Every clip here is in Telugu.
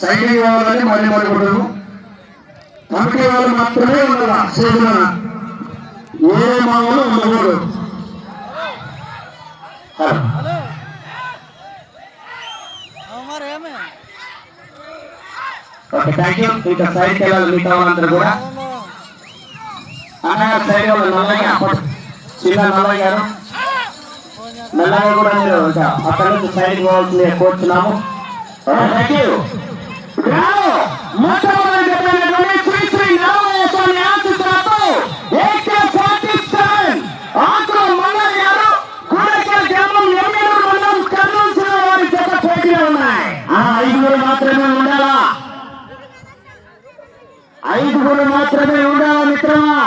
సైనిక వాళ్ళని మళ్ళీ మరుగుంటారు కమిటీ వాళ్ళు మాత్రమే ఉండాల సేవన ఏ మామూలు ఉండకూడదు. హలో. ఓకే థ్యాంక్ యూ ఇక సైడ్కి వెళ్ళాలి మిగతా వాళ్ళందరూ కూడా. అన్నగారు సైడ్ వాళ్ళు నల్లగా చిన్న నల్లయ్య గారు. కూడా మీరు అక్కడ నుంచి సైడ్కి కోరుతున్నాము థ్యాంక్ యూ ఐదుగురు మాత్రమే ఉండాలా మిత్రమా?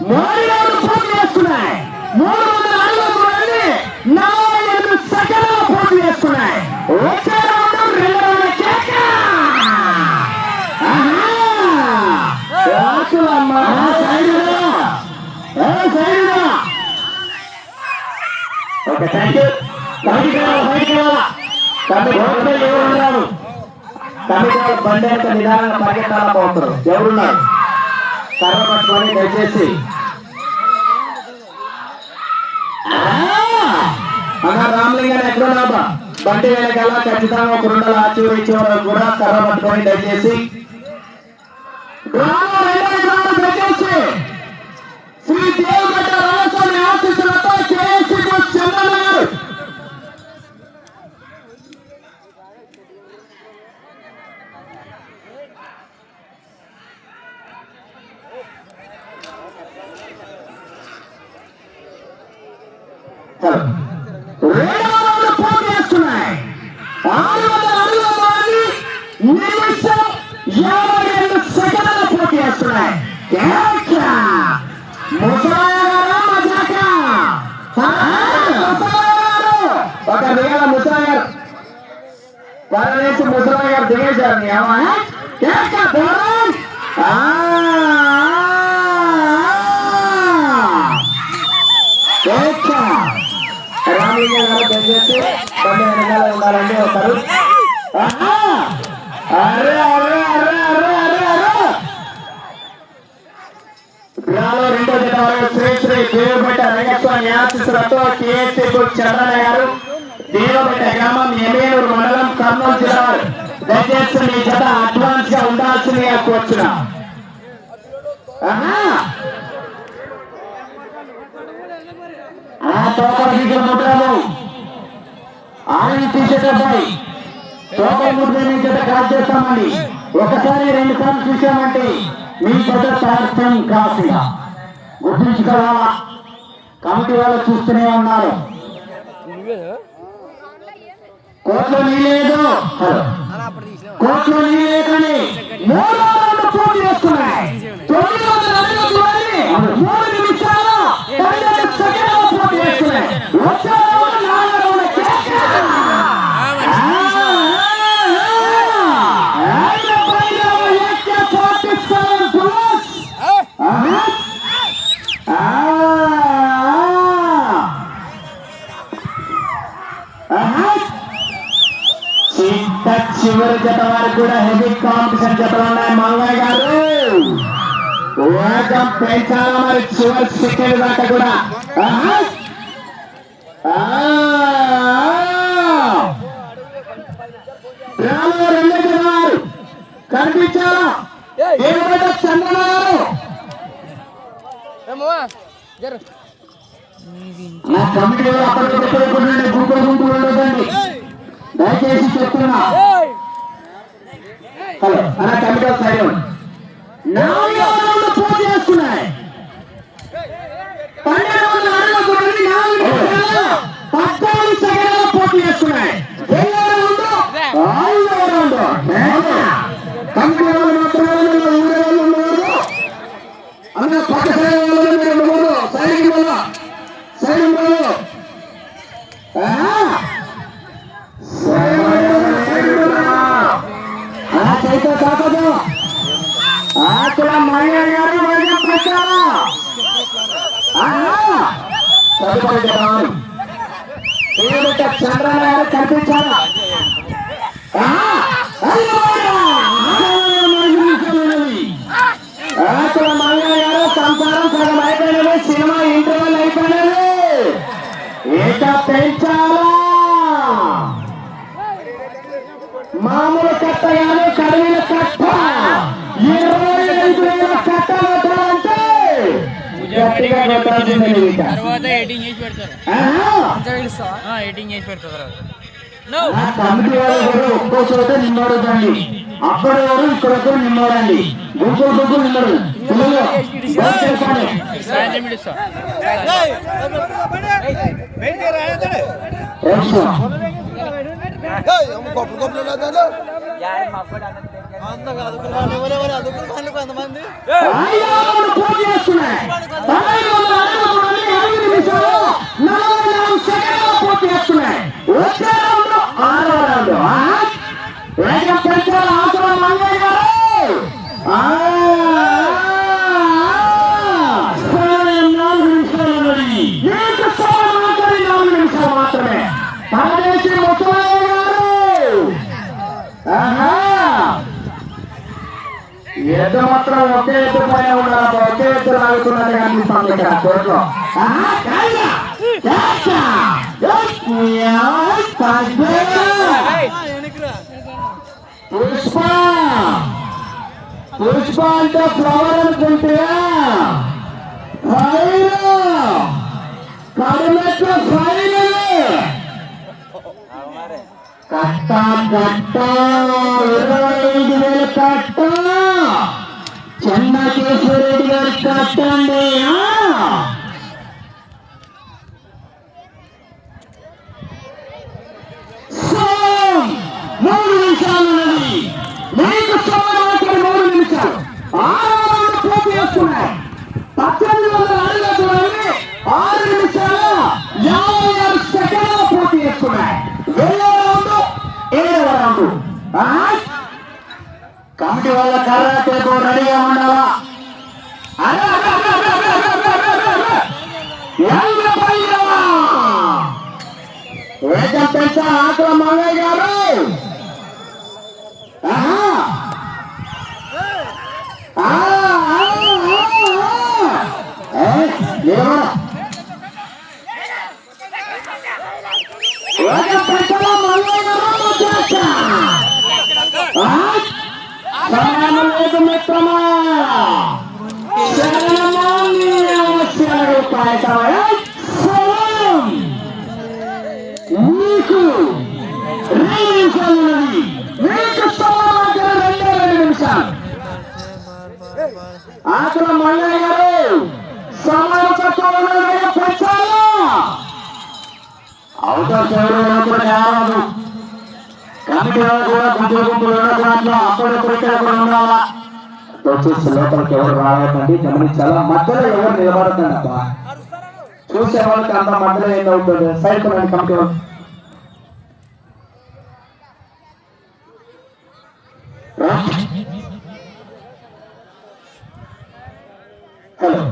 మూడు రోజులు పూర్తి చేస్తున్నాయి. మూడు వందల అడుగులు నలభై సెకండ్లు చేస్తున్నాయి. వచ్చే రౌండ్ రెండు కేక. ఓకే థ్యాంక్ యూ బయటికి రావాలి బయటికి రావాలా బండి యొక్క నిదానంగా పోతారు ఎవరున్నారు కర్ర పట్టుకొని దయచేసి అన్న రామలింగాన్ని ఎక్కడున్నాబా బండి వెనకాల ఖచ్చితంగా ఒక రెండు ఆచి చివరి కూడా కర్ర పట్టుకొని దయచేసి. శ్రీ దేవగడ్డ రామస్వామి ఆశీస్సులతో కేసీ చంద్రన్న గారు రెండవ రౌండ్ పూర్తి చేస్తున్నాయి ఆరు వందల అడుగుల బాలి నిమిషం యాభై రెండు సెకండ్ల పూర్తి చేస్తున్నాయి కేక! ముసలాయ ఒక దిగాల ముసలాయ గారు పరమేశ ముసలాయ గారు దిగేశారు దయచేసి తొమ్మిది వెనకాల ఉండాలండి ఒకరు అరే అరే అరే అరే అరే అరే గ్రామం రెండో జత శ్రీ శ్రీ దేవుబెట్ట రంగస్వామి ఆశీస్సులతో కేఎస్సీ చంద్రయ్య గారు దేవుబెట్ట గ్రామం ఎమేలూరు మండలం కర్నూలు జిల్లా దయచేసి మీ జత అడ్వాన్స్గా ఉండాల్సిందిగా కోరుచున్నా ఆ తోకల ముద్రము ఆయన తోకల ముద్ర మీ జత కాల్ చేస్తామండి ఒకసారి రెండు సార్లు చూసామంటే మీ జత సార్థం కాసిగా గుర్తుంచుకోవాలా కమిటీ వాళ్ళు చూస్తూనే ఉన్నారు. కోర్టులో నీలేదు హలో. కోర్టులో నీలేదని జత వారికి కూడా హెవీ కాంపిటీషన్ జతలు ఉన్నాయి. మంగయ్య గారు వేగం పెంచాలా మరి? చివరి సెకండ్ దాకా కూడా. కనిపించాలా? ఏమంటే చంద్రన గారు? నా కమిటీ అప్పటికప్పుడు గుంపులు గుంపులు ఉండదండి దయచేసి చెప్తున్నా. హలో అన్న కమిటీ సైడ్ నాలుగు గట్టిగా కొట్టాల్సిందే ఇక. తర్వాత ఎడిటింగ్ చేసి పెడతారు ఆహా. ఆ, ఎడిటింగ్ చేసి పెడతారు తర్వాత ఆ కమిటీ వాళ్ళు కూడా ఒక్కో చోట నిమ్మడుతండి అప్పటి వారు ఇక్కడ ఒకరు నిమ్మడండి గుంపులు గుంపులు నిమ్మడు పిల్లలు. సాయంత్రం పిలుస్తా. పదహైదు ఆరో రాజు రాజు పెంచాల అవసరం మంగయ్య గారు ఇద్దరు మాత్రం ఒకే ఎత్తు పైన ఉన్నారు ఒకే ఎత్తు లాగుతున్నారు కనిపిస్తాను పుష్ప. పుష్ప అంటే ఫ్లవర్ అనుకుంటున్నా. కరుణకు కట్ట. ఇరవై ఐదు వేలు కట్ట. ಚಂದ ಕೇಸರಿ ಕಟ್ಟಂಡೆಯಾ ಜಾಗ್ರತೆ ಗೋರಡಿಯ ಮಂಡಲ వేగ పెద్ద ఆకుల మంగయ్య గారు వేగ పెద్ద మంగయ్య గారు అక్కడ మల్లయ్య గారు సమాజ అవకాశం ఎవరు కూడా కాదు కమిటీ కూడా గుంపులు గుంపులు ఉండకూడదు అప్పుడప్పుడు కూడా ఉండాలా వచ్చేసి లోపలికి ఎవరు రావద్దండి గమనించాలా మధ్యలో ఎవరు నిలబడకండి చూసే వాళ్ళకి అంత మధ్యలో ఏం అవుతుంది సైడ్ కమిటీ వాళ్ళు రా. హలో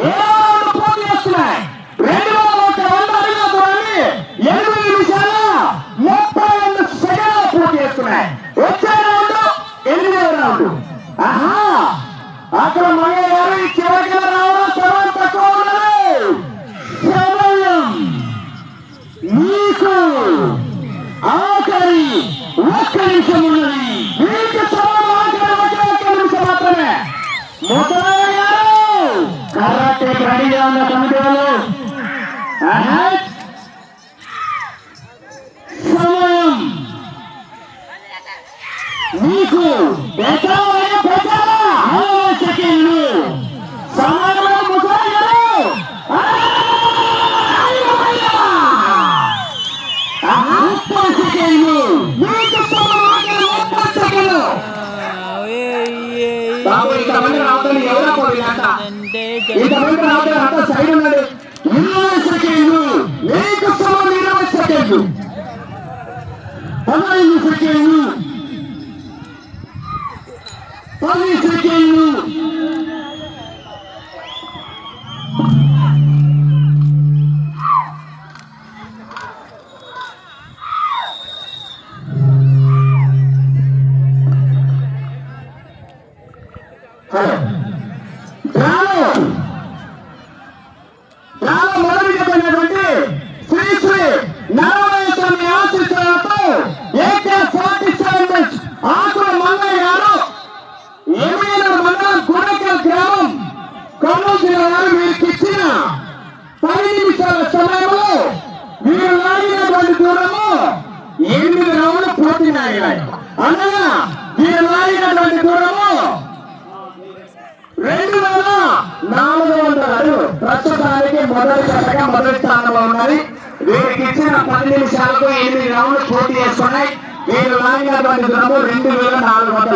ఏ రౌండ్ పూర్తి చేస్తున్నాయి రెండు వందల ఒక్క వంద అడుగుల దూరాన్ని ఎనిమిది నిమిషాల ముప్పై రెండు సెకండ్లు పూర్తి చేస్తున్నాయి వచ్చే రౌండ్ ఎనిమిదవ ఆహా! అక్కడ మగ గారు చివరికి రావడం సమయం తక్కువ ఉన్నది. సమయం మీకు ఆఖరి ఒక్క నిమిషం ఉన్నది. మీకు సమయం ఆఖరి ఒక్క నిమిషం మాత్రమే. మొదలయ్యారు కరాటే రెడీగా ఉన్న కమిటీ వాళ్ళు మీకు ఎకరమైన ప్రజల ఆలోచకులు సెకండ్లు సమయంలో ముప్పై సెకండ్లు మీకు ముప్పై సెకండ్లు బాబు ఇంతమంది రావద్దని ఎవరా పోయి అంట ఇంతమంది రావద్దని అంత సైడ్ ఉన్నాడు. ఇరవై సెకండ్లు మీకు సమయం ఇరవై సెకండ్లు పదహైదు సెకండ్లు ఎనిమిది రౌండ్లు పూర్తి లాగినాయి అనగా వీరు దూరము రెండు వేల నాలుగు వందల అడుగులు ప్రస్తుతానికి మొదటి జతగా మొదటి స్థానంలో ఉన్నది. వీరికి ఇచ్చిన పది నిమిషాలకు ఎనిమిది రౌండ్లు పూర్తి చేస్తున్నాయి. వీరు లాగినటువంటి దూరము రెండు వేల నాలుగు వందల